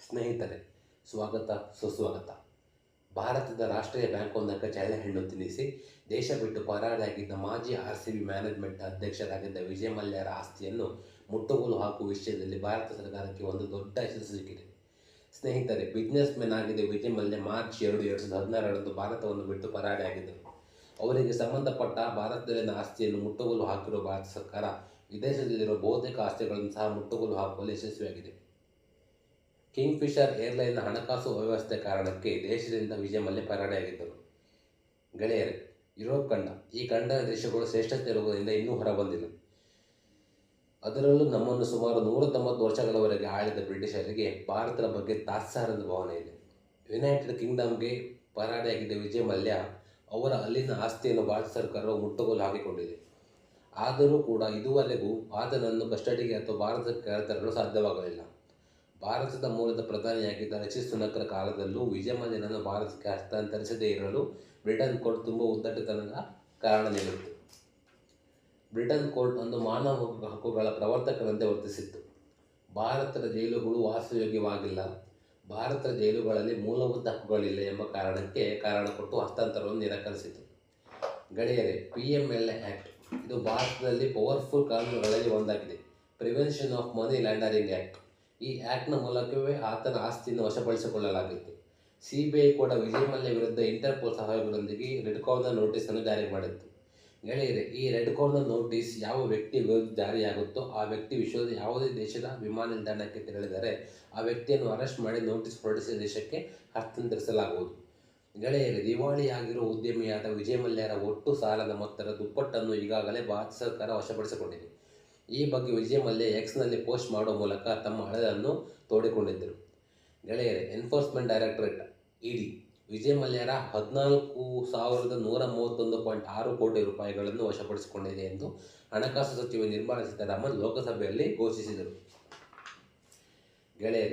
ಸ್ನೇಹಿತರೆ, ಸ್ವಾಗತ, ಸುಸ್ವಾಗತ. ಭಾರತದ ರಾಷ್ಟ್ರೀಯ ಬ್ಯಾಂಕೊಂದಕ್ಕೆ ಚಳ್ಳೆ ಹೆಣ್ಣು ತಿನ್ನಿಸಿ, ದೇಶ ಬಿಟ್ಟು ಪರಾರಿಯಾಗಿದ್ದ ಮಾಜಿ ಆರ್ ಸಿ ಬಿ ಮ್ಯಾನೇಜ್ಮೆಂಟ್ ಅಧ್ಯಕ್ಷರಾಗಿದ್ದ ವಿಜಯ ಮಲ್ಯರ ಆಸ್ತಿಯನ್ನು ಮುಟ್ಟುಗೋಲು ಹಾಕುವ ವಿಷಯದಲ್ಲಿ ಭಾರತ ಸರ್ಕಾರಕ್ಕೆ ಒಂದು ದೊಡ್ಡ ಯಶಸ್ಸು ಸಿಕ್ಕಿದೆ. ಸ್ನೇಹಿತರೆ ಬಿಸ್ನೆಸ್ ಮೆನ್ ಆಗಿದ್ದ ವಿಜಯ್ ಮಲ್ಯ ಮಾರ್ಚ್ ಎರಡು ಎರಡು ಸಾವಿರದ ಹದಿನಾರರಂದು ಭಾರತವನ್ನು ಬಿಟ್ಟು ಪರಾರಿಯಾಗಿದ್ದರು. ಅವರಿಗೆ ಸಂಬಂಧಪಟ್ಟ ಭಾರತದಲ್ಲಿನ ಆಸ್ತಿಯನ್ನು ಮುಟ್ಟುಗೋಲು ಹಾಕಿರುವ ಭಾರತ ಸರ್ಕಾರ ವಿದೇಶದಲ್ಲಿರುವ ಬೌದ್ಧಿಕ ಆಸ್ತಿಗಳನ್ನು ಸಹ ಮುಟ್ಟುಗೋಲು ಹಾಕುವಲ್ಲಿ ಯಶಸ್ವಿಯಾಗಿದೆ. ಕಿಂಗ್ ಫಿಶರ್ ಏರ್ಲೈನ್ನ ಹಣಕಾಸು ಅವ್ಯವಸ್ಥೆ ಕಾರಣಕ್ಕೆ ದೇಶದಿಂದ ವಿಜಯ ಮಲ್ಯ ಪರಾರಿಯಾಗಿದ್ದರು ಗೆಳೆಯರೆ, ಯುರೋಪ್ ಖಂಡ ಈ ಖಂಡದ ದೇಶಗಳು ಶ್ರೇಷ್ಠತೆ ಇರುವುದರಿಂದ ಇನ್ನೂ ಹೊರಬಂದಿಲ್ಲ ಅದರಲ್ಲೂ ನಮ್ಮನ್ನು ಸುಮಾರು ನೂರ ತೊಂಬತ್ತು ವರ್ಷಗಳವರೆಗೆ ಆಳಿದ ಬ್ರಿಟಿಷರಿಗೆ ಭಾರತದ ಬಗ್ಗೆ ತಾತ್ಸಾರದ ಭಾವನೆ ಇದೆ. ಯುನೈಟೆಡ್ ಕಿಂಗ್ಡಮ್ಗೆ ಪರಾರಿಯಾಗಿದ್ದ ವಿಜಯ ಮಲ್ಯ ಅವರ ಅಲ್ಲಿನ ಆಸ್ತಿಯನ್ನು ಭಾರತ ಸರ್ಕಾರವು ಮುಟ್ಟುಗೋಲು ಹಾಕಿಕೊಂಡಿದೆ. ಆದರೂ ಕೂಡ ಇದುವರೆಗೂ ಆತನನ್ನು ಕಸ್ಟಡಿಗೆ ಅಥವಾ ಭಾರತಕ್ಕೆ ಕರೆತರಲು ಸಾಧ್ಯವಾಗಲಿಲ್ಲ. ಭಾರತದ ಮೂಲದ ಪ್ರಧಾನಿಯಾಗಿದ್ದ ರಚಿತ್ ಸುನಕರ ಕಾಲದಲ್ಲೂ ವಿಜಯ ಮಲ್ಯನನ್ನು ಭಾರತಕ್ಕೆ ಹಸ್ತಾಂತರಿಸದೇ ಇರಲು ಬ್ರಿಟನ್ ಕೋರ್ಟ್ ತುಂಬ ಉದ್ದಟತನದ ಕಾರಣ ನೀಡಿತ್ತು. ಬ್ರಿಟನ್ ಕೋರ್ಟ್ ಒಂದು ಮಾನವ ಹಕ್ಕುಗಳ ಪ್ರವರ್ತಕರಂತೆ ವರ್ತಿಸಿತ್ತು. ಭಾರತದ ಜೈಲುಗಳು ವಾಸಯೋಗ್ಯವಾಗಿಲ್ಲ. ಭಾರತದ ಜೈಲುಗಳಲ್ಲಿ ಮೂಲಭೂತ ಹಕ್ಕುಗಳಿಲ್ಲ ಎಂಬ ಕಾರಣಕ್ಕೆ ಕಾರಣ ಕೊಟ್ಟು ಹಸ್ತಾಂತರವನ್ನು ನಿರಾಕರಿಸಿತು. ಗಡಿಯರೆ P M L A act ಇದು ಭಾರತದಲ್ಲಿ ಪವರ್ಫುಲ್ ಕಾನೂನುಗಳಲ್ಲಿ ಒಂದಾಗಿದೆ. Prevention of money laundering act ಈ ಆ್ಯಕ್ಟ್ನ ಮೂಲಕವೇ ಆತನ ಆಸ್ತಿಯನ್ನು ವಶಪಡಿಸಿಕೊಳ್ಳಲಾಗಿತ್ತು. ಸಿ ಬಿ ಐ ಕೂಡ ವಿಜಯ್ ಮಲ್ಯ ವಿರುದ್ಧ ಇಂಟರ್ಪೋಲ್ ಸಹಯೋಗದೊಂದಿಗೆ ರೆಡ್ ಕಾರ್ನರ್ ನೋಟಿಸನ್ನು ಜಾರಿ ಮಾಡಿತ್ತು. ಗೆಳೆಯರೆ, ಈ ರೆಡ್ ಕಾರ್ನರ್ ನೋಟಿಸ್ ಯಾವ ವ್ಯಕ್ತಿ ವಿರುದ್ಧ ಜಾರಿಯಾಗುತ್ತೋ ಆ ವ್ಯಕ್ತಿ ವಿಶ್ವದ ಯಾವುದೇ ದೇಶದ ವಿಮಾನ ನಿಲ್ದಾಣಕ್ಕೆ ತೆರಳಿದರೆ ಆ ವ್ಯಕ್ತಿಯನ್ನು ಅರೆಸ್ಟ್ ಮಾಡಿ ನೋಟಿಸ್ ಹೊರಡಿಸಿದ ದೇಶಕ್ಕೆ ಹಸ್ತಾಂತರಿಸಲಾಗುವುದು. ಗೆಳೆಯರೆ, ದಿವಾಳಿಯಾಗಿರುವ ಉದ್ಯಮಿಯಾದ ವಿಜಯ್ ಮಲ್ಯರ ಒಟ್ಟು ಸಾಲದ ಮೊತ್ತದ ದುಪ್ಪಟ್ಟನ್ನು ಈಗಾಗಲೇ ಭಾರತ ಸರ್ಕಾರ ವಶಪಡಿಸಿಕೊಂಡಿದೆ. ಈ ಬಗ್ಗೆ ವಿಜಯ್ ಮಲ್ಯ ಎಕ್ಸ್ನಲ್ಲಿ ಪೋಸ್ಟ್ ಮಾಡುವ ಮೂಲಕ ತಮ್ಮ ಹಳೆಯನ್ನು ತೋಡಿಕೊಂಡಿದ್ದರು. ಗೆಳೆಯರೆ ಎನ್ಫೋರ್ಸ್ಮೆಂಟ್ ಡೈರೆಕ್ಟರೇಟ್ ಇಡಿ ವಿಜಯ್ ಮಲ್ಯರ ಹದಿನಾಲ್ಕು ಸಾವಿರದ ನೂರ ಮೂವತ್ತೊಂದು ಪಾಯಿಂಟ್ ಆರು ಕೋಟಿ ರೂಪಾಯಿಗಳನ್ನು ವಶಪಡಿಸಿಕೊಂಡಿದೆ ಎಂದು ಹಣಕಾಸು ಸಚಿವೆ ನಿರ್ಮಲಾ ಸೀತಾರಾಮನ್ ಲೋಕಸಭೆಯಲ್ಲಿ ಘೋಷಿಸಿದರು. ಗೆಳೆಯರೆ